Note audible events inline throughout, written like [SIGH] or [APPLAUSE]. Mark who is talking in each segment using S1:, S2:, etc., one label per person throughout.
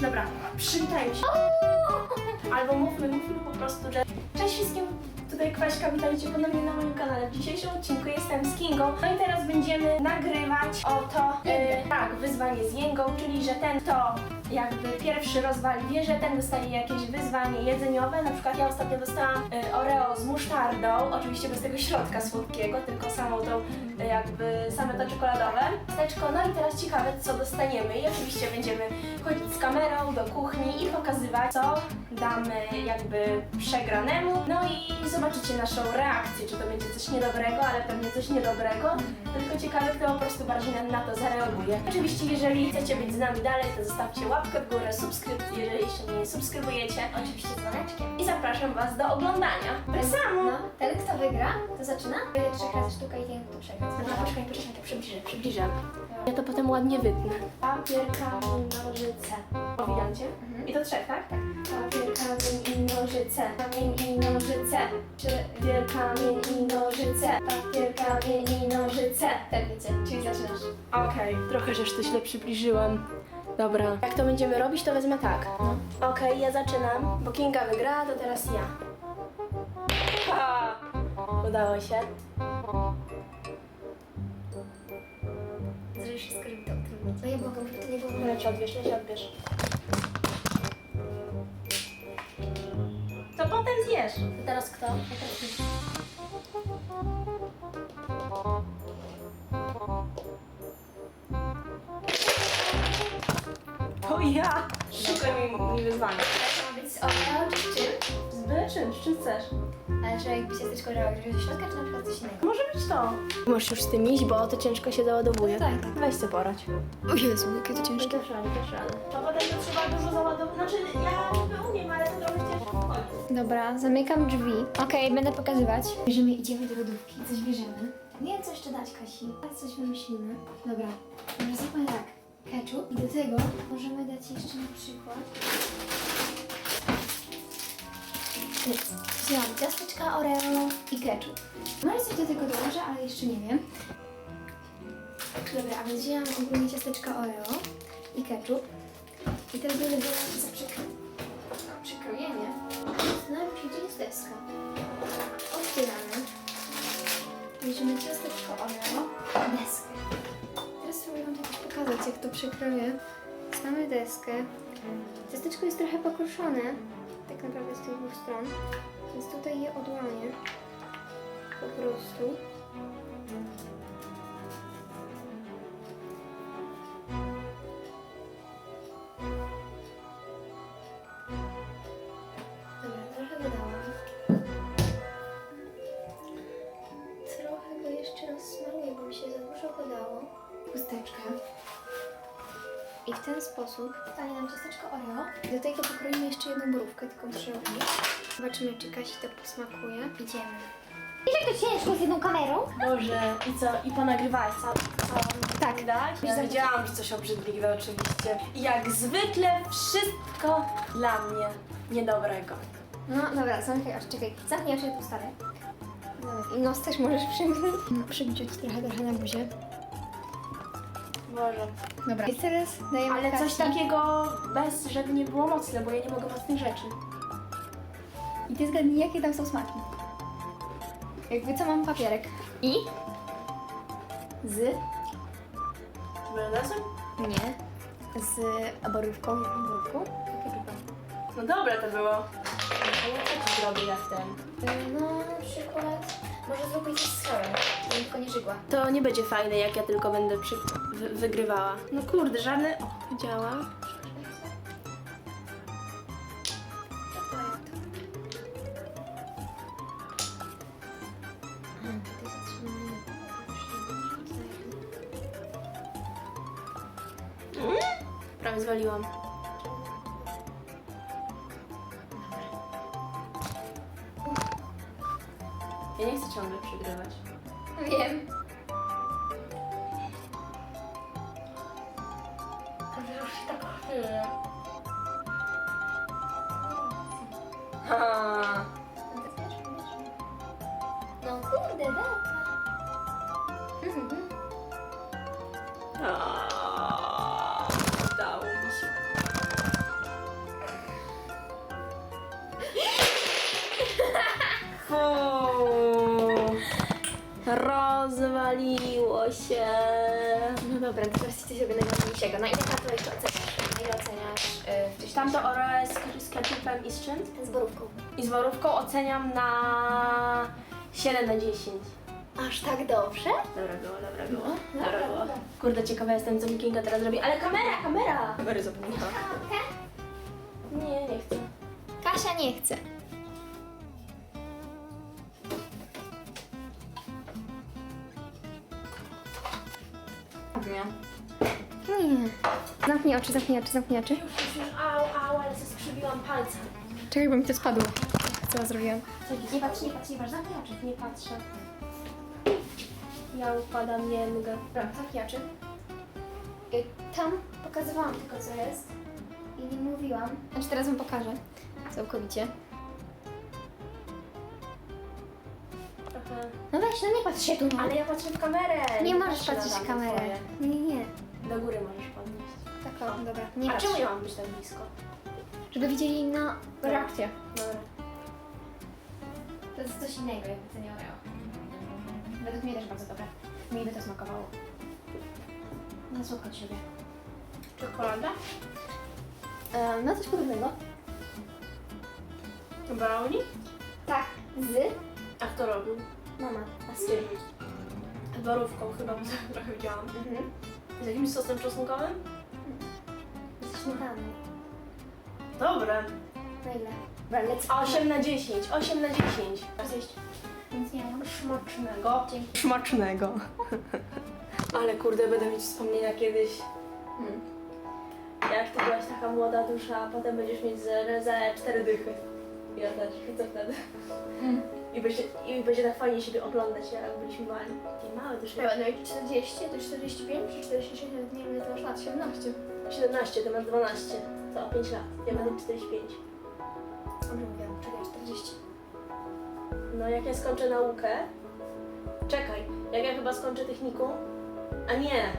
S1: Dobra, przywitajmy się. Albo mówmy, mówmy po prostu, że cześć wszystkim. Tutaj Kwaśka, witajcie ponownie na moim kanale. W dzisiejszym odcinku jestem z Kingą. No i teraz będziemy nagrywać oto, e, tak, wyzwanie z Jęgą, czyli że ten, kto jakby pierwszy rozwali wieżę, ten dostaje jakieś wyzwanie jedzeniowe. Na przykład ja ostatnio dostałam e, Oreo z musztardą, oczywiście bez tego środka słodkiego, tylko samą tą e, jakby same to czekoladowe. Teczko, no i teraz ciekawe co dostaniemy i oczywiście będziemy chodzić z kamerą do kuchni i pokazywać co damy jakby przegranemu. No i zobaczycie naszą reakcję, czy to będzie coś niedobrego, ale pewnie coś niedobrego. Tylko ciekawe kto po prostu bardziej na to zareaguje. Oczywiście jeżeli chcecie być z nami dalej, to zostawcie łapkę w górę, subskrypcję, jeżeli jeszcze nie subskrybujecie.
S2: Oczywiście dzwoneczkiem.
S1: I zapraszam Was do oglądania. Presamo!
S2: No, ten kto wygra, to zaczyna. Będzie trzech razy sztuka i ten kto przegra.
S1: Dobra, poczekaj, poczekaj, to przybliżę, przybliżę. Ja to potem ładnie wytnę. Papier, kamień, nożyce. Widać cię? I to trzech, tak? Tak. Papier, kamień i nożyce. Kamień i nożyce. Papier, kamień i nożyce. Papier, kamień i nożyce.
S2: Tak wiecie, czyli zaczynasz.
S1: Okej, trochę żeś to źle przybliżyłam. Dobra. Jak to będziemy robić, to wezmę tak. Okej, ja zaczynam. Bo Kinga wygrała, to teraz ja. Ha! Udało się.
S2: Zrobisz wszystko, żeby to utrudnić. No ja mogę, żeby to nie było...
S1: Leć odbierz, leć odbierz. To potem zjesz.
S2: To teraz kto? Ja teraz ty.
S1: To ja. Szukaj mi, mi wyzwania.
S2: To ma być z Oreo czy z czym?
S1: Z byle czym, czy chcesz?
S2: Ale że jakby ciasteczko Oreo wziąć do środka, czy na przykład coś innego?
S1: Może być to. Możesz już z tym iść, bo to ciężko się załadowuje.
S2: Tak, tak.
S1: Weź sobie porać.
S2: O Jezu, jakie to
S1: Nie dasz rady, dasz rady. To potem to trzeba dużo załadować. Znaczy, ja niby umiem, ale to trochę ciężko wchodzi.
S2: Dobra, zamykam drzwi. Okej, będę pokazywać. Bierzemy, idziemy do lodówki, coś bierzemy. Nie wiem, co jeszcze dać, Kasi, ale coś wymyślimy. Dobra, dobra, zróbmy tak. Ketchup i do tego możemy dać jeszcze na przykład... Wzięłam ciasteczka Oreo i ketchup. Może coś do tego dołożę, ale jeszcze nie wiem. Dobra, a więc wzięłam ogólnie ciasteczka Oreo i ketchup. I teraz będę brała za przykro... przykrojenie. Gdzie jest deska. Otwieramy. Bierzemy ciasteczko Oreo i deskę. Pokazać, jak to przykroję. Mamy deskę. Ciasteczko jest trochę pokruszone, tak naprawdę z tych dwóch stron. Więc tutaj je odłamię. Po prostu. W ten sposób stanie nam ciasteczko Oreo. Do tego pokroimy jeszcze jedną borówkę, tylko muszę robić. Zobaczymy, czy Kasi to posmakuje. Idziemy. Wiesz, jak to ciężko z jedną kamerą?
S1: Boże, i co? I ponagrywałeś całą, całą
S2: Tak.
S1: widać? Ja wiedziałam, że coś obrzydliwe oczywiście. I jak zwykle wszystko dla mnie niedobrego.
S2: No dobra, zamknij oczy, czekaj. Zamknij oczy, ja tu stanę. Dobra, I nos też możesz przymknąć. Przygdzieć trochę, trochę na buzie.
S1: Boże.
S2: Dobra. I teraz dajemy
S1: Ale coś takiego bez, żeby nie było mocne, bo ja nie mogę mocnych rzeczy.
S2: I ty zgadnij, jakie tam są smaki. Jakby co mam papierek. I? Z?
S1: Mayonezem?
S2: Nie. Z borówką. Borówką?
S1: No dobre to było. A ja co ci zrobię jak ten?
S2: No, na przykład... Może zróbmy coś z solą, żebym tylko nie żygła.
S1: To nie będzie fajne, jak ja tylko będę przy... wy- wygrywała. No kurde, żadne... O, działa. Prawie zwaliłam. Nie chcę ciągle przegrywać.
S2: Wiem.
S1: Ha.
S2: No kurde, dobra. Mhm.
S1: Rozwaliło się.
S2: No dobra, to teraz coś sobie najważniejszego. Na ile to jeszcze oceniasz? Na ile oceniasz yy, wcześniej?
S1: Tamto Oreo z, z ketchupem i z czym?
S2: Z borówką.
S1: I z borówką oceniam na 7 na 10.
S2: Aż tak dobrze?
S1: Dobra było, dobra było.
S2: No,
S1: Dobra
S2: dobra,
S1: było. Kurde, ciekawa jestem, co Mikinka teraz zrobi. Ale kamera, kamera! Kamery zapomniała.
S2: Kawkę?
S1: Nie, nie chcę.
S2: Kasia nie chce. Zamknij oczy, zamknij oczy, zamknij oczy.
S1: Już, już, już. Au, au, ale się skrzywiłam palcem.
S2: Czekaj, bo mi to spadło. Co zrobiłam?
S1: Nie patrz, nie patrz, nie patrz, zamknij oczy. Nie patrzę. Ja upadam, nie mogę.
S2: Dobra, zamknij oczy. Y, Tam pokazywałam tylko co jest i nie mówiłam. Znaczy teraz wam pokażę. Całkowicie. No weź, no nie patrz się tu.
S1: Ale ja patrzę w kamerę.
S2: nie możesz patrzeć w kamerę. Nie, Tak o, dobra. Nie
S1: A
S2: patrz.
S1: czemu ja mam być tak blisko?
S2: Żeby widzieli na reakcję.
S1: Dobra.
S2: To jest coś innego, jakby to nie Oreo. Według mnie też bardzo dobre. Mi by to smakowało.
S1: Na słuch od siebie. Czekolada?
S2: E, no coś podobnego.
S1: Brownie?
S2: Tak, z
S1: A kto robił?
S2: mama. A z czym?
S1: Z borówką chyba, bo [LAUGHS] tak trochę widziałam.
S2: Mhm.
S1: Z jakimś sosem czosnkowym?
S2: Z śmietaną.
S1: Dobre.
S2: Na ile? Dobra, lecę.
S1: 8 na 10, 8 na 10.
S2: Zjeść. Nic nie mam.
S1: Smacznego.
S2: Dzięki.
S1: Smacznego. [LAUGHS] Ale kurde, będę mieć wspomnienia kiedyś.
S2: Mm.
S1: Jak ty byłaś taka młoda dusza, a potem będziesz mieć za, za cztery dychy. Ja też, co wtedy? I będzie, I będzie tak fajnie siebie oglądać, jak byliśmy mali. Takie małe dyszy.
S2: Chyba, no jak 40, to 45 czy 46, nawet nie wiem ile to masz lat, 17.
S1: 17, ty masz 12. To 5 lat. Ja
S2: No.
S1: będę 45.
S2: Dobrze mówiłam, czekaj, 40.
S1: No jak ja skończę naukę... Czekaj, jak ja chyba skończę technikum... A nie!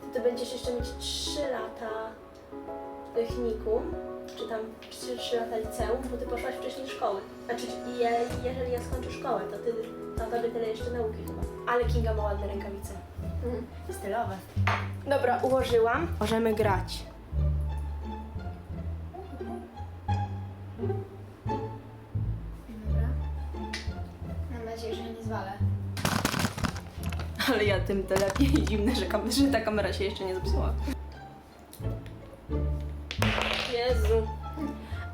S1: To ty będziesz jeszcze mieć 3 lata technikum, czy tam 3, 3 lata liceum, bo ty poszłaś wcześniej do szkoły. Znaczy, je, jeżeli ja skończę szkołę, to ty, to tobie tyle jeszcze nauki chyba. Ale Kinga ma ładne rękawice.
S2: Mhm.
S1: Stylowe. Dobra, ułożyłam. Możemy grać.
S2: Dobra. Mam nadzieję, że nie zwalę.
S1: Ale ja tym to lepiej [LAUGHS] dziwne, że, kam- że ta kamera się jeszcze nie zepsuła. Jezu.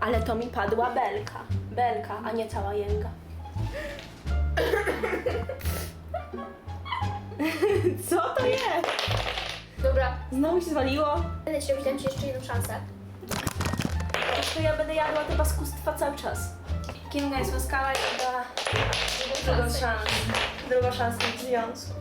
S1: Ale to mi padła belka. Belka, a nie cała jęga. [LAUGHS] Co to jest?
S2: Dobra,
S1: Znowu się zwaliło?
S2: będę robić, dam ci jeszcze jedną szansę.
S1: Jeszcze ja będę jadła te paskustwa cały czas. Kinga jest łaskawa i da drugą szansę. Drugą szansę w związku.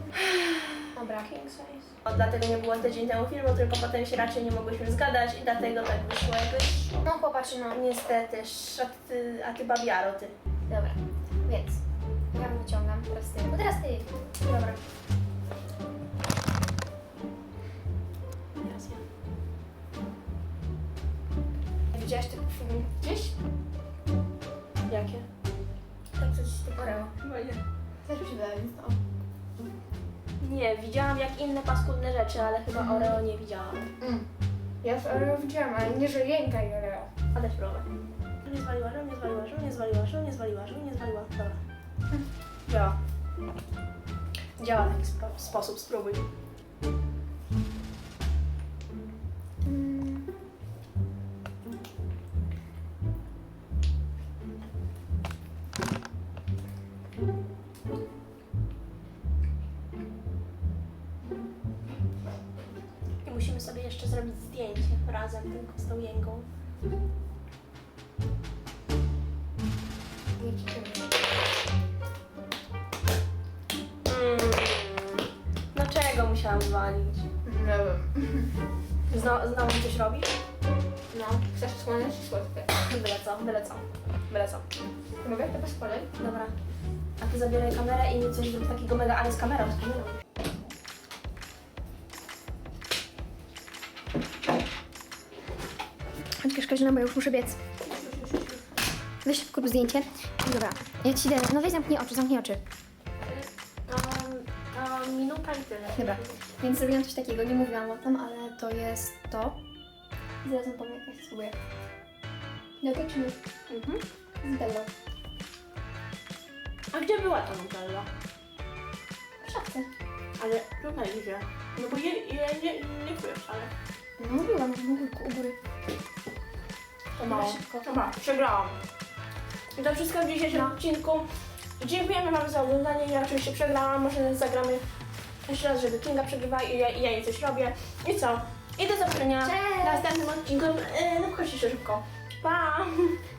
S2: Dobra.
S1: King size. Dlatego nie było tydzień temu filmu, tylko potem się raczej nie mogłyśmy zgadać i dlatego tak wyszło jakoś.
S2: No chłopaczy, no.
S1: Niestety, a ty, a ty babiaro, ty.
S2: Dobra, więc ja wyciągam, teraz ty. No teraz ty.
S1: Dobra. Teraz ja.
S2: Widziałaś ten film gdzieś?
S1: Jakie?
S2: Tak coś z Oreo.
S1: Chyba nie.
S2: Też mi się wydaje, więc to.
S1: Widziałam jak inne paskudne rzeczy, ale chyba Oreo nie widziałam.
S2: Mm. Ja z Oreo widziałam, ale nie, że jęka i Oreo.
S1: A dać próbę. Nie zwaliła, że nie zwaliła, że nie zwaliła, że nie zwaliła, że nie zwaliła. Dobra. Działa. Działa w taki spo- sposób, spróbuj. Jeszcze zrobić zdjęcie razem tylko z tą jęgą. Mm. No czego musiałam zwalić?
S2: Nie wiem.
S1: Znowu, znowu coś robisz?
S2: No, chcesz słone czy słodkie?
S1: Byle co, byle co. Byle co.
S2: Mogę to bez kolej?
S1: Dobra. A ty zabieraj kamerę i coś zrób takiego mega, ale z kamerą, z kamerą.
S2: Chodź Kaźna, bo ja już muszę biec. Weź szybko zdjęcie. Dobra, ja ci daję. No weź zamknij oczy, zamknij oczy.
S1: Um, minuta i tyle.
S2: Dobra, więc zrobiłam coś takiego, nie mówiłam o tym, ale to jest to. Zaraz wam powiem, jak ja się spróbuję. Dobra, czy nie?
S1: Mhm.
S2: Tego.
S1: A gdzie była ta Nutella?
S2: W szafce.
S1: Ale tutaj gdzie? No bo je, je, nie, nie wcale.
S2: No mówiłam, u góry. U góry.
S1: To mało.
S2: szybko.
S1: Dobra, przegrałam. I to wszystko w dzisiejszym odcinku. Dziękujemy Wam za oglądanie. Ja oczywiście przegrałam. Może zagramy jeszcze raz, żeby Kinga przegrywała i ja, i ja jej coś robię. I co? I do zobaczenia
S2: Cześć!
S1: w następnym odcinku. Yy, no chodźcie szybko. Pa! [LAUGHS]